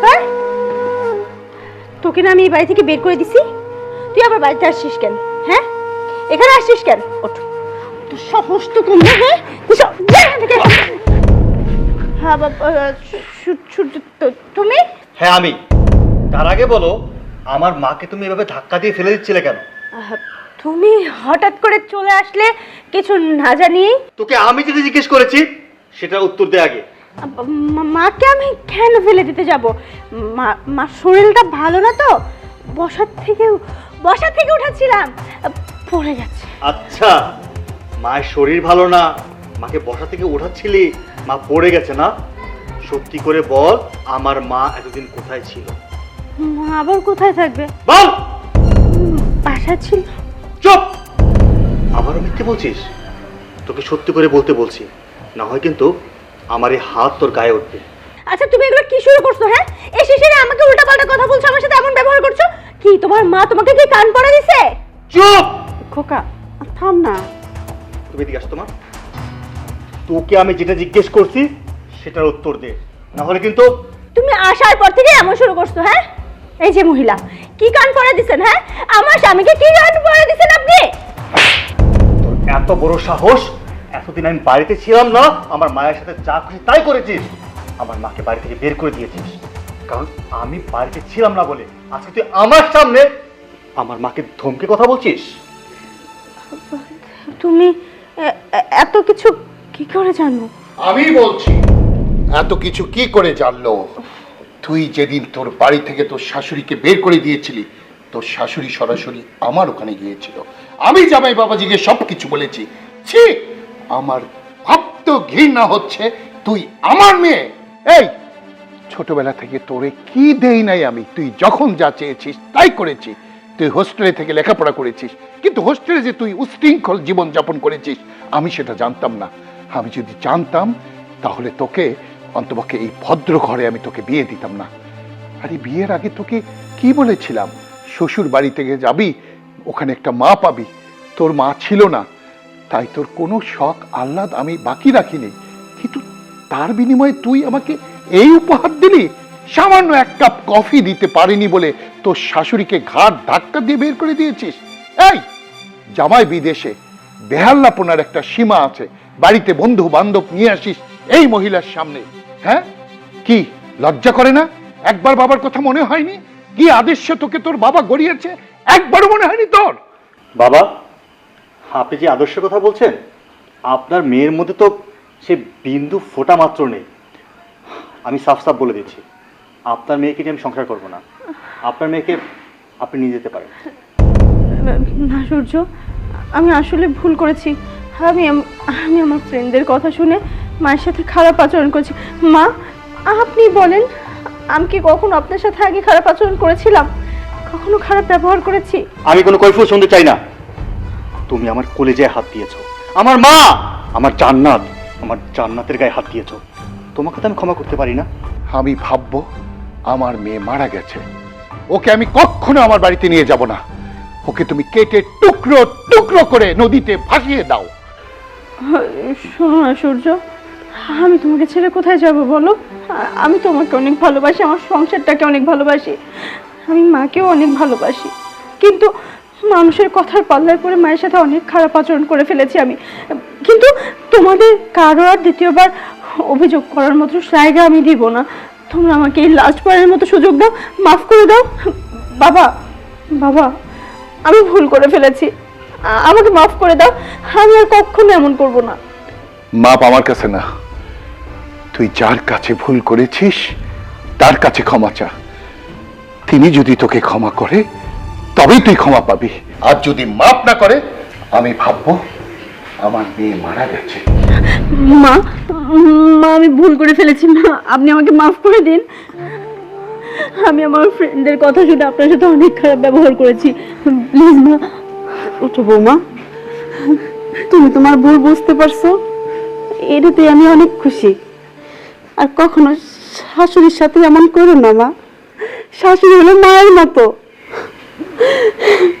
ব্যাপার? তোকে না আমি এই বাড়ি থেকে বের করে দিছি। তুই আবার বাড়িতে আসছিস কেন? হ্যাঁ? এখানে আসছিস কেন? ওঠ। তোর সাহস তো হ্যাঁ। হ্যাঁ বাবা সু- সু- তো- তুমি? হ্যাঁ আমি। তার আগে বলো আমার মাকে তুমি এভাবে ধাক্কা দিয়ে ফেলে দিচ্ছিলে কেন? তুমি হঠাৎ করে চলে আসলে কিছু না জানিয়ে তোকে আমি যেটা জিজ্ঞেস করেছি সেটার উত্তর দে আগে। মাকে আমি কেন ফেলে দিতে যাব? মা মার শরীরটা ভালো না তো? বসার থেকে বসার থেকে উঠাচ্ছিলাম পড়ে গেছে। আচ্ছা মায়ের শরীর ভালো না মাকে বসা থেকে ওঠাচ্ছিলি মা পড়ে গেছে না? সত্যি করে বল আমার মা এতদিন কোথায় ছিল? মা আবার কোথায় থাকবে? বল! বাসা ছিল। চুপ! আবারও মিথ্যে বলছিস? তোকে সত্যি করে বলতে বলছি। না হয় কিন্তু আমার এই হাত তোর গায়ে উঠবে। আচ্ছা তুমি এগুলো কি শুরু করছ হ্যাঁ? এই শিশিরে আমাকে উল্টাপাল্টা কথা বলছো আমার সাথে এমন ব্যবহার করছ? কি তোমার মা তোমাকে কি কান পড়া দিছে? চুপ! খোকা থাম না। তুমি এদিকে আসো তোমার তোকে আমি যেটা জিজ্ঞেস করছি সেটার উত্তর দে। না হলে কিন্তু তুমি আসার পর থেকে এমন শুরু করছ হ্যাঁ? এই যে মহিলা কি কান পড়া দিছেন হ্যাঁ? আমার স্বামীকে কি কান পড়া দিছেন আপনি? তোর এত বড় সাহস এতদিন আমি বাড়িতে ছিলাম না আমার মায়ের সাথে যা খুশি তাই করেছিস। আমার মাকে বাড়ি থেকে বের করে দিয়েছিস। কারণ আমি বাড়িতে ছিলাম না বলে আজকে তুই আমার সামনে আমার মাকে ধমকে কথা বলছিস? তুমি এত কিছু কি করে জানো আমি বলছি এত কিছু কি করে জানলো? তুই যেদিন তোর বাড়ি থেকে তোর শাশুড়িকে বের করে দিয়েছিলি তোর শাশুড়ি সরাসরি আমার ওখানে গিয়েছিল। আমি জামাই বাবাজিকে সব কিছু বলেছি। ছি! আমার ভাবতো ঘৃণা হচ্ছে, তুই আমার মেয়ে। এই, ছোটবেলা থেকে তোরে কি দেই নাই আমি? তুই যখন যা চেয়েছিস, তাই করেছি। তুই হোস্টেলে থেকে লেখাপড়া করেছিস, কিন্তু হোস্টেলে যে তুই উশৃঙ্খল জীবন যাপন করেছিস, আমি সেটা জানতাম না। আমি যদি জানতাম, তাহলে তোকে, অন্তপক্ষে এই ভদ্র ঘরে আমি তোকে বিয়ে দিতাম না। আরে, বিয়ের আগে তোকে কি বলেছিলাম? শ্বশুর বাড়ি থেকে যাবি, ওখানে একটা মা পাবি। তোর মা ছিল না। তাই তোর কোনো শখ, আহ্লাদ আমি বাকি রাখিনি। কিন্তু তার বিনিময়ে তুই আমাকে এই উপহার দিলি? সামান্য এক কাপ কফি দিতে পারিনি বলে তোর শাশুড়িকে ঘাট ধাক্কা দিয়ে বের করে দিয়েছিস? এই, জামাই বিদেশে, বেহাল্লাপনার একটা সীমা আছে। বাড়িতে বন্ধু বান্ধব নিয়ে আসিস এই মহিলার সামনে। হ্যাঁ? কি, লজ্জা করে না? একবার বাবার কথা মনে হয়নি? কি আদেশে তোকে তোর বাবা গড়িয়েছে? একবারও মনে হয়নি তোর? বাবা আপনি যে আদর্শের কথা বলছেন আপনার মেয়ের মধ্যে তো সে বিন্দু ফোটা মাত্র নেই। আমি সাফ সাফ বলে দিচ্ছি আপনার মেয়েকে নিয়ে আমি সংসার করব না। আপনার মেয়েকে আপনি নিয়ে যেতে পারেন। না সূর্য আমি আসলে ভুল করেছি। আমি আমি আমার ফ্রেন্ডদের কথা শুনে মায়ের সাথে খারাপ আচরণ করেছি। মা আপনি বলেন আমি কি কখনো আপনার সাথে আগে খারাপ আচরণ করেছিলাম? কখনো খারাপ ব্যবহার করেছি? আমি কোনো কৈফল শুনতে চাই না। তুমি আমার কলেজায় হাত দিয়েছ। আমার মা! আমার জান্নাত! আমার জান্নাতের গায়ে হাত দিয়েছ। তোমাকে তো আমি ক্ষমা করতে পারি না। আমি ভাববো আমার মেয়ে মারা গেছে। ওকে আমি কখনো আমার বাড়িতে নিয়ে যাব না। ওকে তুমি কেটে টুকরো টুকরো করে নদীতে ভাসিয়ে দাও। শোনো না সূর্য আমি তোমাকে ছেড়ে কোথায় যাব বলো? আমি তোমাকে অনেক ভালোবাসি আমার সংসারটাকে অনেক ভালোবাসি আমি মাকেও অনেক ভালোবাসি। কিন্তু মানুষের কথার পাল্লায় পরে মায়ের সাথে অনেক খারাপ আচরণ করে ফেলেছি আমি। কিন্তু তোমাদের কারও আর দ্বিতীয়বার অভিযোগ করার মতো জায়গা আমি দিব না। তোমরা আমাকে এই লাস্ট বারের মতো সুযোগ দাও, মাফ করে দাও। বাবা বাবা, আমি ভুল করে ফেলেছি। আমাকে মাফ করে দাও। আমি আর কখনো এমন করব না। মাপ আমার কাছে না। তুই যার কাছে ভুল করেছিস, তার কাছে ক্ষমা চা। তিনি যদি তোকে ক্ষমা করে তবেই তুই ক্ষমা পাবি। আর যদি মাপ না করে আমি ভাববো আমার মেয়ে মারা গেছে। মা মা আমি ভুল করে ফেলেছি মা। আপনি আমাকে মাফ করে দিন। আমি আমার ফ্রেন্ডদের কথা শুনে আপনার সাথে অনেক খারাপ ব্যবহার করেছি। প্লিজ মা ওঠো বৌমা। তুমি তোমার ভুল বুঝতে পারছ। এটাতে আমি অনেক খুশি। আর কখনো শাশুড়ির সাথে এমন করো না মা। শাশুড়ি হলো মায়ের মতো। Gracias.